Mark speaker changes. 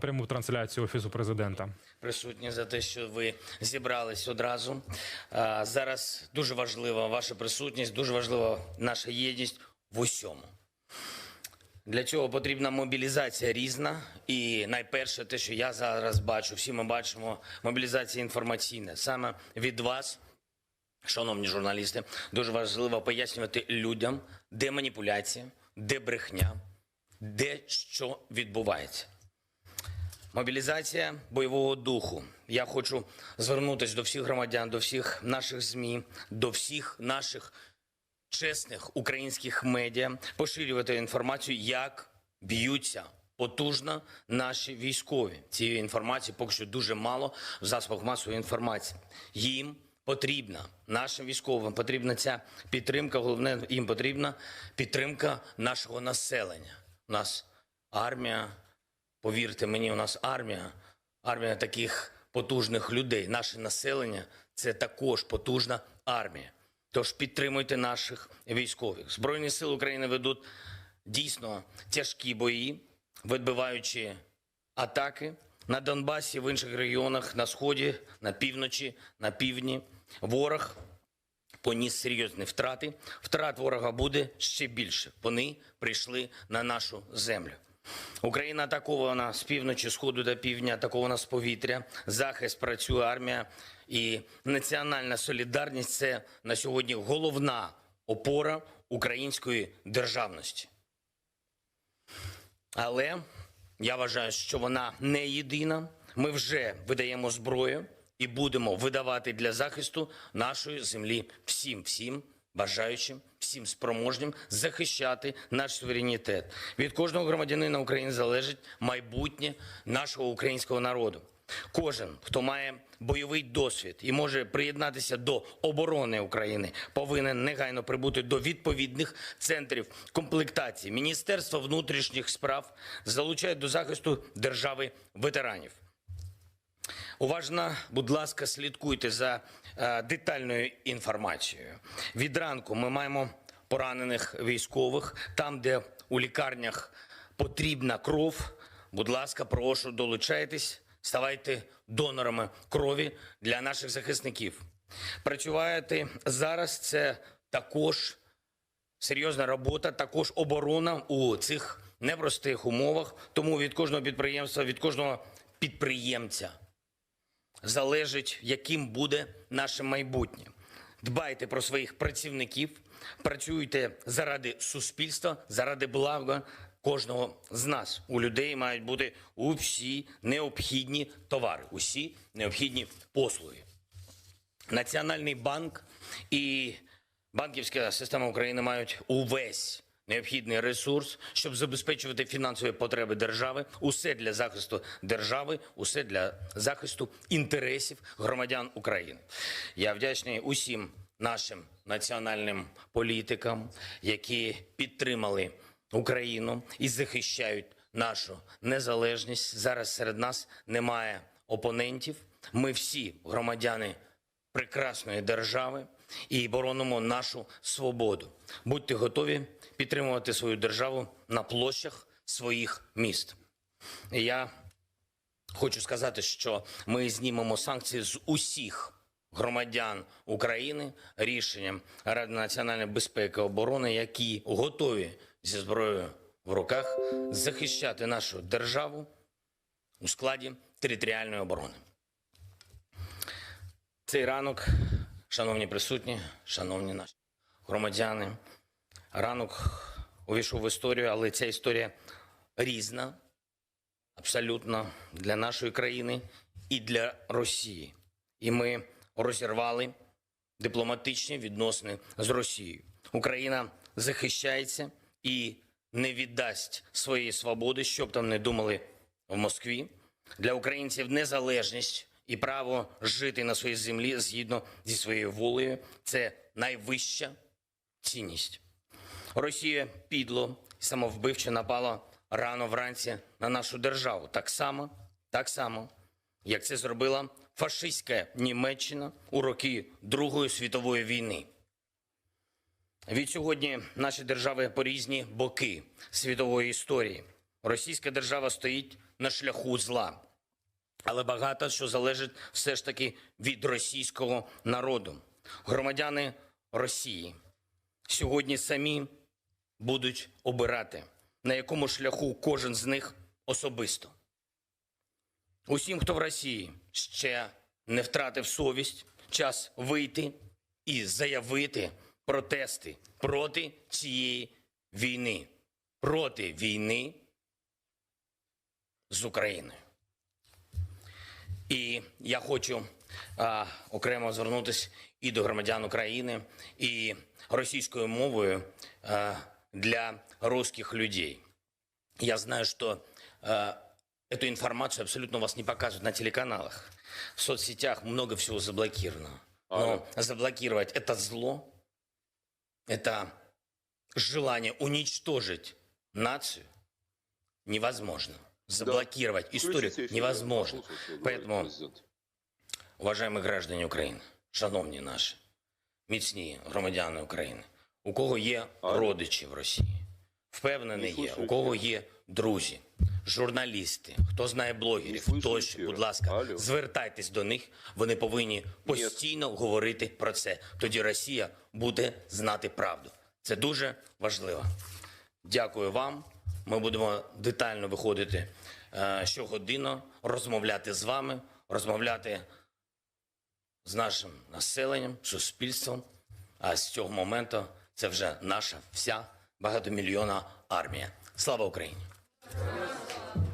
Speaker 1: пряму трансляцію офісу президента.
Speaker 2: присутні за те, що ви зібрались одразу. Зараз дуже важлива ваша присутність, дуже важлива наша єдність в усьому. Для цього потрібна мобілізація різна. І найперше, те, що я зараз бачу, всі ми бачимо, мобілізація інформаційна. Саме від вас, шановні журналісти, дуже важливо пояснювати людям, де маніпуляція, де брехня, де що відбувається. Мобілізація бойового духу. Я хочу звернутися до всіх громадян, до всіх наших ЗМІ, до всіх наших чесних українських медіа, поширювати інформацію, як б'ються потужно наші військові. Цієї інформації поки що дуже мало в засобах масової інформації. Їм потрібна нашим військовим потрібна ця підтримка. Головне, їм потрібна підтримка нашого населення. У нас армія. Повірте мені, у нас армія, армія таких потужних людей. Наше населення це також потужна армія. Тож підтримуйте наших військових. Збройні сили України ведуть дійсно тяжкі бої, відбиваючи атаки на Донбасі, в інших регіонах, на сході, на півночі, на півдні. Ворог поніс серйозні втрати. Втрат ворога буде ще більше. Вони прийшли на нашу землю. Україна атакована з півночі, сходу та півдня, атакована з повітря. Захист працює армія і національна солідарність це на сьогодні головна опора української державності. Але я вважаю, що вона не єдина. Ми вже видаємо зброю і будемо видавати для захисту нашої землі всім, всім бажаючим, всім спроможнім захищати наш суверенітет. Від кожного громадянина України залежить майбутнє нашого українського народу. Кожен, хто має бойовий досвід і може приєднатися до оборони України, повинен негайно прибути до відповідних центрів комплектації. Міністерство внутрішніх справ залучає до захисту держави ветеранів. Уважно, будь ласка, слідкуйте за е, детальною інформацією. Від ранку ми маємо поранених військових там, де у лікарнях потрібна кров. Будь ласка, прошу долучайтесь, ставайте донорами крові для наших захисників. Працювати зараз це також серйозна робота, також оборона у цих непростих умовах. Тому від кожного підприємства, від кожного підприємця залежить, яким буде наше майбутнє. Дбайте про своїх працівників, працюйте заради суспільства, заради блага кожного з нас. У людей мають бути усі необхідні товари, усі необхідні послуги. Національний банк і банківська система України мають увесь необхідний ресурс, щоб забезпечувати фінансові потреби держави, усе для захисту держави, усе для захисту інтересів громадян України. Я вдячний усім нашим національним політикам, які підтримали Україну і захищають нашу незалежність. Зараз серед нас немає опонентів. Ми всі громадяни прекрасної держави і боронимо нашу свободу. Будьте готові підтримувати свою державу на площах своїх міст. Я хочу сказати, що ми знімемо санкції з усіх громадян України рішенням Ради національної безпеки і оборони, які готові зі зброєю в руках захищати нашу державу у складі територіальної оборони. Цей ранок, шановні присутні, шановні наші громадяни, ранок увійшов в історію, але ця історія різна абсолютно для нашої країни і для Росії. І ми розірвали дипломатичні відносини з Росією. Україна захищається і не віддасть своєї свободи, щоб там не думали в Москві. Для українців незалежність і право жити на своїй землі згідно зі своєю волею це найвища цінність. Росія підло самовбивче напала рано вранці на нашу державу. Так само, так само, як це зробила фашистська Німеччина у роки Другої світової війни. Від сьогодні наші держави по різні боки світової історії. Російська держава стоїть на шляху зла. Але багато що залежить все ж таки від російського народу. Громадяни Росії сьогодні самі будуть обирати, на якому шляху кожен з них особисто. Усім, хто в Росії ще не втратив совість, час вийти і заявити протести проти цієї війни, проти війни з Україною. І я хочу а, окремо звернутися і до громадян України, і російською мовою а, для русских людей. Я знаю, что э, эту информацию абсолютно у вас не показывают на телеканалах. В соцсетях много всего заблокировано. Но заблокировать это зло, это желание уничтожить нацию невозможно. Заблокировать историю
Speaker 3: Включите эфир,
Speaker 2: невозможно.
Speaker 3: послушайте, что говорит
Speaker 2: Поэтому
Speaker 3: президент.
Speaker 2: Уважаємо граждані України, шановні наші, міцні громадяни України, у кого є
Speaker 3: Алло.
Speaker 2: родичі в Росії, впевнений
Speaker 3: Не
Speaker 2: є, у
Speaker 3: слушаю
Speaker 2: кого
Speaker 3: ефір.
Speaker 2: є друзі, журналісти, хто знає блогерів,
Speaker 3: слышу
Speaker 2: тощо,
Speaker 3: ефіру.
Speaker 2: будь ласка,
Speaker 3: Алло.
Speaker 2: звертайтесь до них. Вони повинні постійно говорити про це. Тоді Росія буде знати правду. Це дуже важливо. Дякую вам. Ми будемо детально виходити е, щогодинно, розмовляти з вами, розмовляти з нашим населенням, суспільством. А з цього моменту це вже наша вся багатомільйонна армія. Слава Україні!